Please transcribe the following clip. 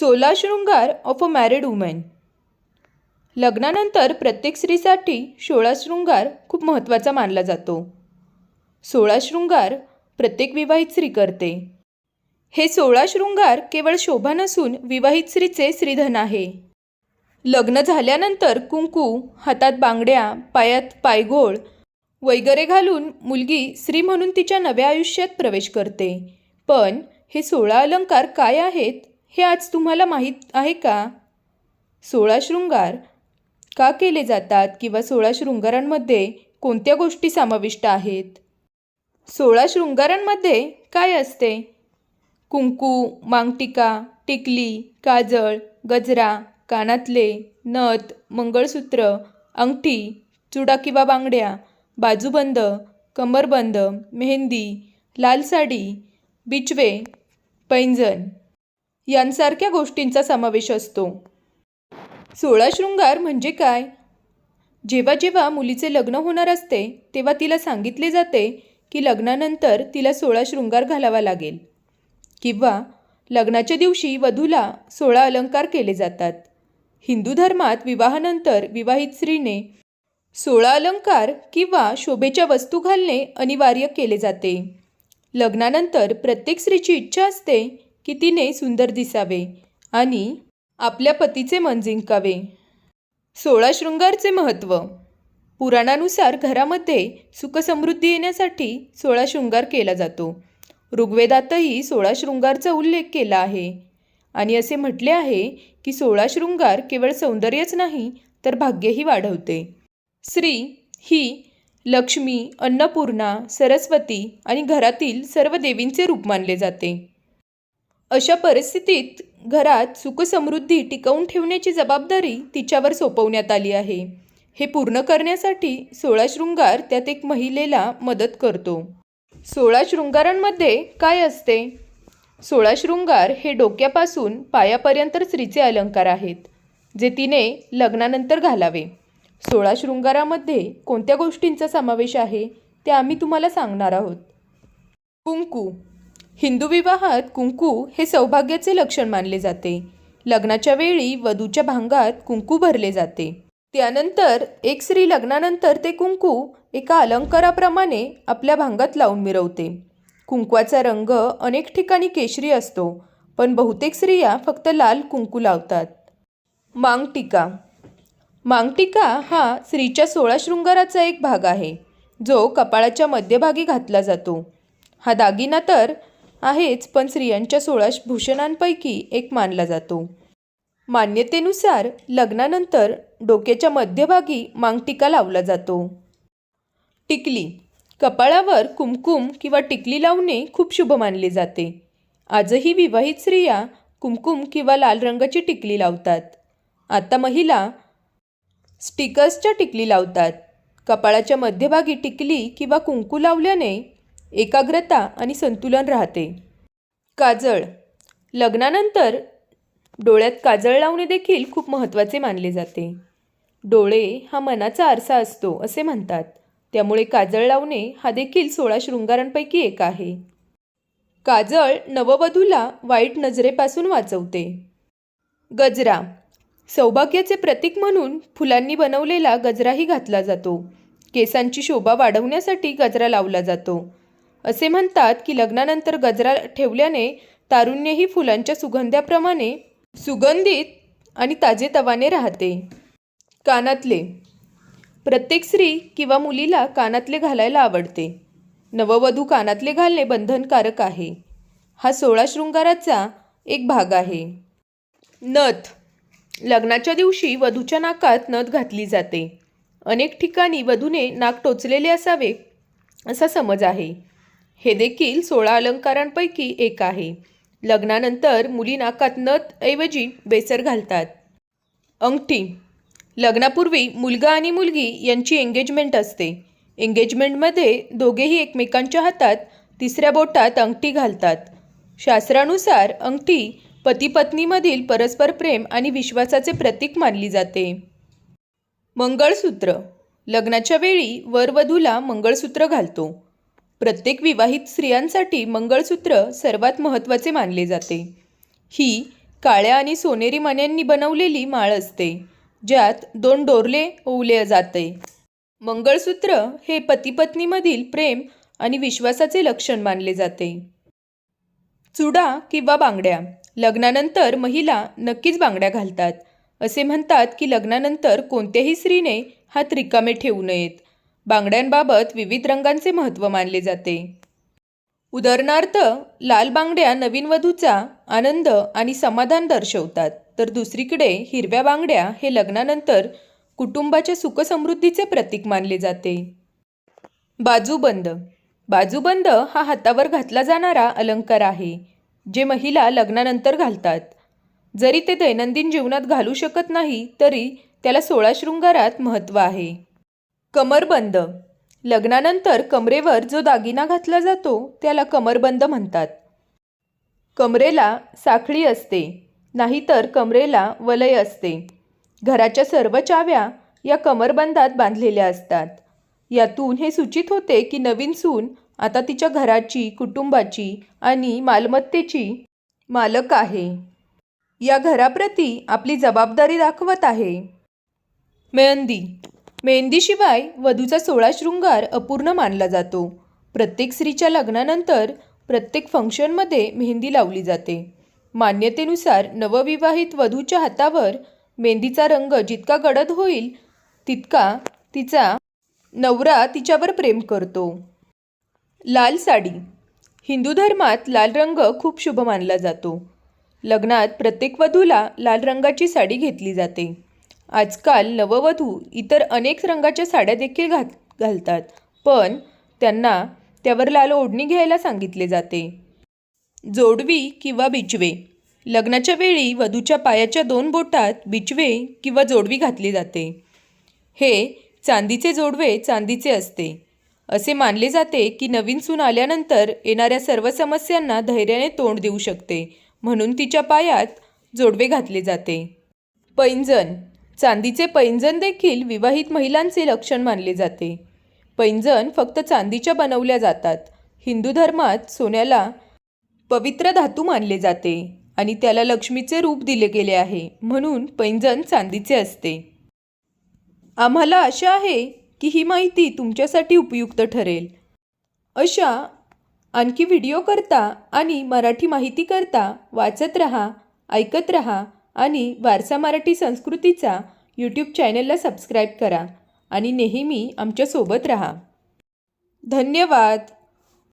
सोला शृंगार of a married women लग्नानंतर प्रत्येक स्त्रीसाठी सोळा शृंगार खूप महत्त्वाचा मानला जातो. सोळा शृंगार प्रत्येक विवाहित स्त्री करते. हे सोळा शृंगार केवळ शोभा नसून विवाहित स्त्रीचे श्रीधन आहे. लग्न झाल्यानंतर कुंकू हातात बांगड्या पायात पायघोळ वगैरे घालून मुलगी स्त्री म्हणून तिच्या नव्या आयुष्यात प्रवेश करते. पण हे सोळा अलंकार काय आहेत? हे आज तुम्हाला माहीत आहे का? सोळा शृंगार का केले जातात किंवा सोळा शृंगारांमध्ये कोणत्या गोष्टी समाविष्ट आहेत? सोळा शृंगारांमध्ये काय असते? कुंकू मांगटिका टिकली काजळ गजरा कानातले नथ मंगळसूत्र अंगठी चुडा किंवा बांगड्या बाजूबंद कमरबंद मेहंदी लाल साडी बिचवे पैंजण. यांसारख्या गोष्टींचा समावेश असतो. सोळा शृंगार म्हणजे काय? जेव्हा जेव्हा मुलीचे लग्न होणार असते तेव्हा तिला सांगितले जाते की लग्नानंतर तिला सोळा शृंगार घालावा लागेल. किंवा लग्नाच्या दिवशी वधूला सोळा अलंकार केले जातात. हिंदू धर्मात विवाहानंतर विवाहित स्त्रीने सोळा अलंकार किंवा शोभेच्या वस्तू घालणे अनिवार्य केले जाते. लग्नानंतर प्रत्येक स्त्रीची इच्छा असते की तिने सुंदर दिसावे आणि आपल्या पतीचे मन जिंकावे. सोळा शृंगारचे महत्त्व. पुराणानुसार घरामध्ये सुखसमृद्धी येण्यासाठी सोळा शृंगार केला जातो. ऋग्वेदातही सोळा शृंगारचा उल्लेख केला आहे. आणि असे म्हटले आहे की सोळा शृंगार केवळ सौंदर्यच नाही तर भाग्यही वाढवते. स्त्री ही लक्ष्मी अन्नपूर्णा सरस्वती आणि घरातील सर्व देवींचे रूप मानले जाते. अशा परिस्थितीत घरात सुखसमृद्धी टिकवून ठेवण्याची जबाबदारी तिच्यावर सोपवण्यात आली आहे. हे पूर्ण करण्यासाठी सोळा शृंगार त्यात एक महिलेला मदत करतो. सोळा शृंगारांमध्ये काय असते? सोळा शृंगार हे डोक्यापासून पायापर्यंत स्त्रीचे अलंकार आहेत जे तिने लग्नानंतर घालावे. सोळा शृंगारामध्ये कोणत्या गोष्टींचा समावेश आहे ते आम्ही तुम्हाला सांगणार आहोत. कुंकू हिंदू विवाहात कुंकू हे सौभाग्याचे लक्षण मानले जाते. लग्नाच्या वेळी वधूच्या भांगात कुंकू भरले जाते. त्यानंतर एक स्त्री लग्नानंतर ते कुंकू एका अलंकाराप्रमाणे आपल्या भांगात लावून मिरवते. कुंकवाचा रंग अनेक ठिकाणी केशरी असतो पण बहुतेक स्त्रिया फक्त लाल कुंकू लावतात. मांगटिका. मांगटिका हा स्त्रीच्या सोळा शृंगाराचा एक भाग आहे जो कपाळाच्या मध्यभागी घातला जातो. हा दागिना तर आहेच पण स्त्रियांच्या सोळा भूषणांपैकी एक मानला जातो. मान्यतेनुसार लग्नानंतर डोक्याच्या मध्यभागी मांगटिका लावला जातो. टिकली. कपाळावर कुमकुम किंवा टिकली लावणे खूप शुभ मानले जाते. आजही विवाहित स्त्रिया कुमकुम किंवा लाल रंगाची टिकली लावतात. आता महिला स्टिकर्सच्या टिकली लावतात. कपाळाच्या मध्यभागी टिकली किंवा कुंकू लावल्याने एकाग्रता आणि संतुलन राहते. काजळ. लग्नानंतर डोळ्यात काजळ लावणे देखील खूप महत्त्वाचे मानले जाते. डोळे हा मनाचा आरसा असतो असे म्हणतात. त्यामुळे काजळ लावणे हा देखील सोळा शृंगारांपैकी एक आहे. काजळ नववधूला वाईट नजरेपासून वाचवते. गजरा. सौभाग्याचे प्रतीक म्हणून फुलांनी बनवलेला गजराही घातला जातो. केसांची शोभा वाढवण्यासाठी गजरा लावला जातो. असे म्हणतात की लग्नानंतर गजरा ठेवल्याने तारुण्यही फुलांच्या सुगंधाप्रमाणे सुगंधित आणि ताजेतवाने राहते. कानातले. प्रत्येक स्त्री किंवा मुलीला कानातले घालायला आवडते. नववधू कानातले घालणे बंधनकारक आहे. हा सोळा शृंगाराचा एक भाग आहे. नथ. लग्नाच्या दिवशी वधूच्या नाकात नथ घातली जाते. अनेक ठिकाणी वधूने नाक टोचलेले असावे असा समज आहे. हे देखील सोळा अलंकारांपैकी एक आहे. लग्नानंतर मुली नाकात ऐवजी बेसर घालतात. अंगठी. लग्नापूर्वी मुलगा आणि मुलगी यांची एंगेजमेंट असते. एंगेजमेंटमध्ये दोघेही एकमेकांच्या हातात तिसऱ्या बोटात अंगठी घालतात. शास्त्रानुसार अंगठी पती पत्नीमधील परस्पर प्रेम आणि विश्वासाचे प्रतीक मानली जाते. मंगळसूत्र. लग्नाच्या वेळी वरवधूला मंगळसूत्र घालतो. प्रत्येक विवाहित स्त्रियांसाठी मंगळसूत्र सर्वात महत्त्वाचे मानले जाते. ही काळ्या आणि सोनेरी मण्यांनी बनवलेली माळ असते ज्यात दोन डोरले ओवले जाते. मंगळसूत्र हे पतीपत्नीमधील प्रेम आणि विश्वासाचे लक्षण मानले जाते. चुडा किंवा बांगड्या लग्नानंतर महिला नक्कीच बांगड्या घालतात असे म्हणतात की लग्नानंतर कोणत्याही स्त्रीने हात रिकामे ठेवू नयेत. बांगड्यांबाबत विविध रंगांचे महत्त्व मानले जाते. उदाहरणार्थ लाल बांगड्या नवीन वधूचा आनंद आणि समाधान दर्शवतात. तर दुसरीकडे हिरव्या बांगड्या हे लग्नानंतर कुटुंबाच्या सुखसमृद्धीचे प्रतीक मानले जाते. बाजूबंद. बाजूबंद हा हातावर घातला जाणारा अलंकार आहे जे महिला लग्नानंतर घालतात. जरी ते दैनंदिन जीवनात घालू शकत नाही तरी त्याला सोळा शृंगारात महत्त्व आहे. कमरबंद. लग्नानंतर कमरेवर जो दागिना घातला जातो त्याला कमरबंद म्हणतात. कमरेला साखळी असते नाहीतर कमरेला वलय असते. घराच्या सर्व चाव्या या कमरबंदात बांधलेल्या असतात. यातून हे सूचित होते की नवीन सून आता तिच्या घराची कुटुंबाची आणि मालमत्तेची मालक आहे. या घराप्रती आपली जबाबदारी दाखवत आहे. मेहंदी मेहंदीशिवाय वधूचा सोळा शृंगार अपूर्ण मानला जातो. प्रत्येक स्त्रीच्या लग्नानंतर प्रत्येक फंक्शनमध्ये मेहंदी लावली जाते. मान्यतेनुसार नवविवाहित वधूच्या हातावर मेहंदीचा रंग जितका गडद होईल तितका तिचा नवरा तिच्यावर प्रेम करतो. लाल साडी. हिंदू धर्मात लाल रंग खूप शुभ मानला जातो. लग्नात प्रत्येक वधूला लाल रंगाची साडी घेतली जाते. आजकाल नववधू इतर अनेक रंगाच्या साड्या देखील घात घालतात. पण त्यांना त्यावर लाल ओढणी घ्यायला सांगितले जाते. जोडवी किंवा बिचवे. लग्नाच्या वेळी वधूच्या पायाच्या दोन बोटात बिचवे किंवा जोडवी घातली जाते. हे चांदीचे जोडवे चांदीचे असते. असे मानले जाते की नवीन सून आल्यानंतर येणाऱ्या सर्व समस्यांना धैर्याने तोंड देऊ शकते म्हणून तिच्या पायात जोडवे घातले जाते. पैंजण. चांदीचे पैंजण देखील विवाहित महिलांचे लक्षण मानले जाते. पैंजण फक्त चांदीच्या बनवल्या जातात. हिंदू धर्मात सोन्याला पवित्र धातू मानले जाते आणि त्याला लक्ष्मीचे रूप दिले गेले आहे म्हणून पैंजण चांदीचे असते. आम्हाला आशा आहे की ही माहिती तुमच्यासाठी उपयुक्त ठरेल. अशा आणखी व्हिडिओ करता आणि मराठी माहिती करता वाचत रहा ऐकत रहा. आणि वारसा मराठी संस्कृतीचा यूट्यूब चॅनलला सबस्क्राईब करा. आणि नेहमी आमच्यासोबत रहा. धन्यवाद.